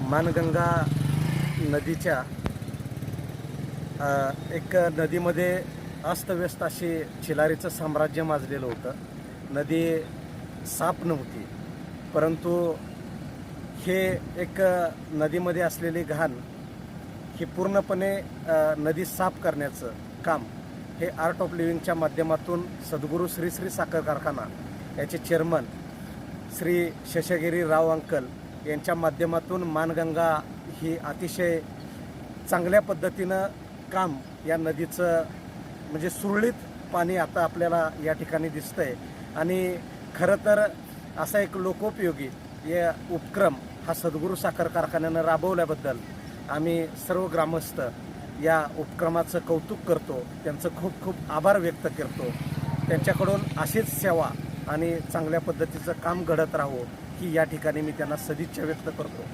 मानगंगा नदीच्या एक नदीमध्ये अस्तव्यस्त अशी चिलारीचं साम्राज्य माजलेलं होतं. नदी साफ नव्हती परंतु हे एक नदीमध्ये असलेली घाण ही पूर्णपणे नदी साफ करण्याचं काम हे आर्ट ऑफ लिव्हिंगच्या माध्यमातून सद्गुरू श्री श्री साखर कारखाना याचे चेअरमन श्री शशगिरी राव अंकल यांच्या माध्यमातून मानगंगा ही अतिशय चांगल्या पद्धतीनं काम या नदीचं म्हणजे सुरळीत पाणी आता आपल्याला या ठिकाणी दिसतं आहे आणि खरं तर असा एक लोकोपयोगी या उपक्रम हा सद्गुरू साखर कारखान्यानं राबवल्याबद्दल आम्ही सर्व ग्रामस्थ या उपक्रमाचं कौतुक करतो. त्यांचं खूप खूप आभार व्यक्त करतो. त्यांच्याकडून अशीच सेवा आणि चांगल्या पद्धतीचं काम घडत राहो. की या ठिकाणी मी त्यांना सदिच्छा व्यक्त करतो.